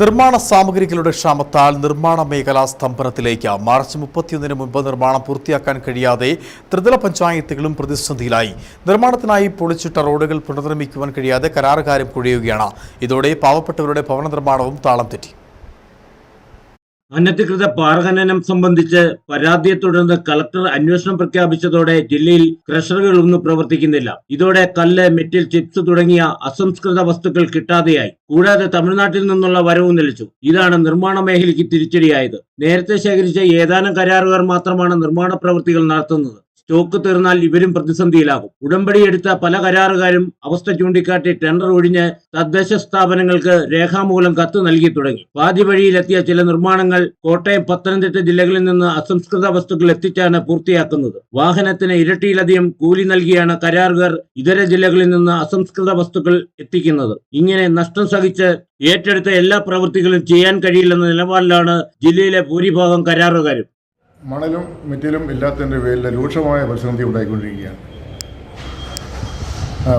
നിർമ്മാണ സാമഗ്രികളുടെ ക്ഷാമത്താൽ നിർമ്മാണ മേഖലാ സ്തംഭനത്തിലേക്ക് മാർച്ച് മുപ്പത്തിയൊന്നിന് മുമ്പ് നിർമ്മാണം പൂർത്തിയാക്കാൻ കഴിയാതെ ത്രിതല പഞ്ചായത്തുകളും പ്രതിസന്ധിയിലായി. നിർമ്മാണത്തിനായി പൊളിച്ചിട്ട റോഡുകൾ പുനർനിർമ്മിക്കുവാൻ കഴിയാതെ കരാറുകാരും കുഴിയുകയാണ്. ഇതോടെ പാവപ്പെട്ടവരുടെ ഭവന നിർമ്മാണവും താളം തെറ്റി. അനധികൃത പാറഖനനം സംബന്ധിച്ച് പരാതിയെ തുടർന്ന് കളക്ടർ അന്വേഷണം പ്രഖ്യാപിച്ചതോടെ ജില്ലയിൽ ക്രഷറുകളൊന്നും പ്രവർത്തിക്കുന്നില്ല. ഇതോടെ കല്ല് മെറ്റിൽ ചിപ്സ് തുടങ്ങിയ അസംസ്കൃത വസ്തുക്കൾ കിട്ടാതെയായി. കൂടാതെ തമിഴ്നാട്ടിൽ നിന്നുള്ള വരവും നിലച്ചു. ഇതാണ് നിർമ്മാണ മേഖലയ്ക്ക് തിരിച്ചടിയായത്. നേരത്തെ ശേഖരിച്ച ഏതാനും കരാറുകാർ മാത്രമാണ് നിർമ്മാണ പ്രവൃത്തികൾ നടത്തുന്നത്. സ്റ്റോക്ക് തീർന്നാൽ ഇവരും പ്രതിസന്ധിയിലാകും. ഉടമ്പടി എടുത്ത പല കരാറുകാരും അവസ്ഥ ചൂണ്ടിക്കാട്ടി ടെൻഡർ ഒഴിഞ്ഞ് തദ്ദേശ സ്ഥാപനങ്ങൾക്ക് രേഖാമൂലം കത്ത് നൽകി തുടങ്ങി. പാതി വഴിയിലെത്തിയ ചില നിർമ്മാണങ്ങൾ കോട്ടയം പത്തനംതിട്ട ജില്ലകളിൽ നിന്ന് അസംസ്കൃത വസ്തുക്കൾ എത്തിച്ചാണ് പൂർത്തിയാക്കുന്നത്. വാഹനത്തിന് ഇരട്ടിയിലധികം കൂലി നൽകിയാണ് കരാറുകാർ ഇതര ജില്ലകളിൽ നിന്ന് അസംസ്കൃത വസ്തുക്കൾ എത്തിക്കുന്നത്. ഇങ്ങനെ നഷ്ടം സഹിച്ച് ഏറ്റെടുത്ത എല്ലാ പ്രവൃത്തികളും ചെയ്യാൻ കഴിയില്ലെന്ന നിലപാടിലാണ് ജില്ലയിലെ ഭൂരിഭാഗം കരാറുകാരും. മണലും മെറ്റലും ഇല്ലാത്തതിന്റെ പേരിൽ രൂക്ഷമായ പ്രതിസന്ധി ഉണ്ടായിക്കൊണ്ടിരിക്കുകയാണ്.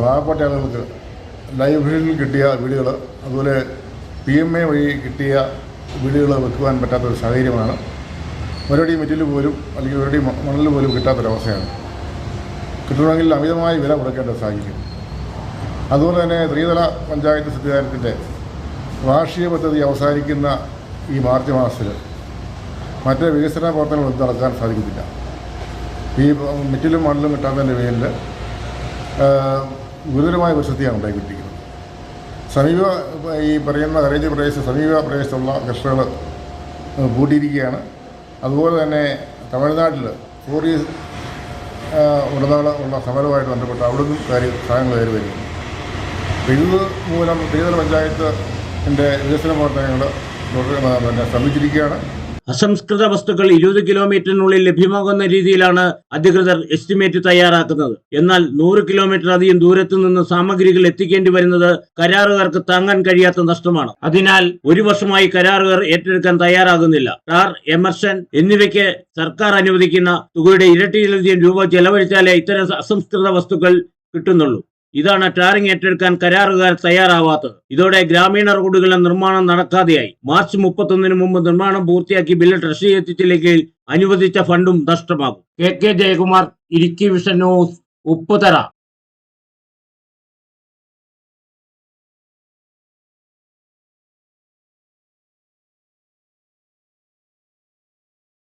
പാവപ്പെട്ട ആളുകൾക്ക് ലൈബ്രറിയിൽ കിട്ടിയ വീടുകൾ അതുപോലെ പി എം എ വഴി കിട്ടിയ വീടുകൾ വെക്കുവാൻ പറ്റാത്തൊരു സാഹചര്യമാണ്. ഒരടി മെറ്റൽ പോലും അല്ലെങ്കിൽ ഒരടി മണൽ പോലും കിട്ടാത്തൊരവസ്ഥയാണ്. കിട്ടണമെങ്കിൽ അമിതമായ വില കൊടുക്കേണ്ട സാഹചര്യം. അതുപോലെ തന്നെ ത്രിതല പഞ്ചായത്ത് സംവിധാനത്തിന്റെ വാർഷിക പദ്ധതി അവസാനിക്കുന്ന ഈ മാർച്ച് മാസത്തിൽ മറ്റ് വികസന പ്രവർത്തനങ്ങളൊന്നും നടക്കാൻ സാധിക്കത്തില്ല. ഈ മെറ്റിലും മണ്ണിലും കിട്ടാത്തതിന്റെ പേരിൽ ഗുരുതരമായ പ്രശ്നത്തെയാണ് ഉണ്ടായിക്കൊണ്ടിരിക്കുന്നത്. സമീപ ഈ പറയുന്ന കരേജ് പ്രദേശം സമീപ പ്രദേശത്തുള്ള കർഷകർ പൂട്ടിയിരിക്കുകയാണ് അതുപോലെ തന്നെ തമിഴ്നാട്ടിൽ ഫോറി ഉടനാൾ ഉള്ള സമരവുമായിട്ട് ബന്ധപ്പെട്ട് അവിടെ നിന്നും കാര്യം സാധനങ്ങൾ കയറി വരുന്നു ഇത് മൂലം ശ്രീധര പഞ്ചായത്തിന്റെ വികസന പ്രവർത്തനങ്ങൾ പിന്നെ ശ്രമിച്ചിരിക്കുകയാണ്. അസംസ്കൃത വസ്തുക്കൾ ഇരുപത് കിലോമീറ്ററിനുള്ളിൽ ലഭ്യമാകുന്ന രീതിയിലാണ് അധികൃതർ എസ്റ്റിമേറ്റ് തയ്യാറാക്കുന്നത്. എന്നാൽ നൂറ് കിലോമീറ്റർ അധികം ദൂരത്തു നിന്ന് സാമഗ്രികൾ എത്തിക്കേണ്ടി വരുന്നത് കരാറുകാർക്ക് താങ്ങാൻ കഴിയാത്ത നഷ്ടമാണ്. അതിനാൽ ഒരു വർഷമായി കരാറുകാർ ഏറ്റെടുക്കാൻ തയ്യാറാകുന്നില്ല. ടാർ എമർഷൻ എന്നിവയ്ക്ക് സർക്കാർ അനുവദിക്കുന്ന തുകയുടെ ഇരട്ടിയിലധികം രൂപ ചെലവഴിച്ചാലേ ഇത്തരം അസംസ്കൃത വസ്തുക്കൾ കിട്ടുന്നുള്ളൂ. ഇതാണ് ടാറിംഗ് ഏറ്റെടുക്കാൻ കരാറുകാർ തയ്യാറാവാത്തത്. ഇതോടെ ഗ്രാമീണ റോഡുകളുടെ നിർമ്മാണം നടക്കാതെയായി. മാർച്ച് മുപ്പത്തൊന്നിന് മുമ്പ് നിർമ്മാണം പൂർത്തിയാക്കി ബില്ല് ട്രഷറി എത്തിച്ചില്ലെങ്കിൽ അനുവദിച്ച ഫണ്ടും നഷ്ടമാകും. കെ കെ ജയകുമാർ ഇരിക്കി വിഷൻ ന്യൂസ് ഉപ്പുതറ.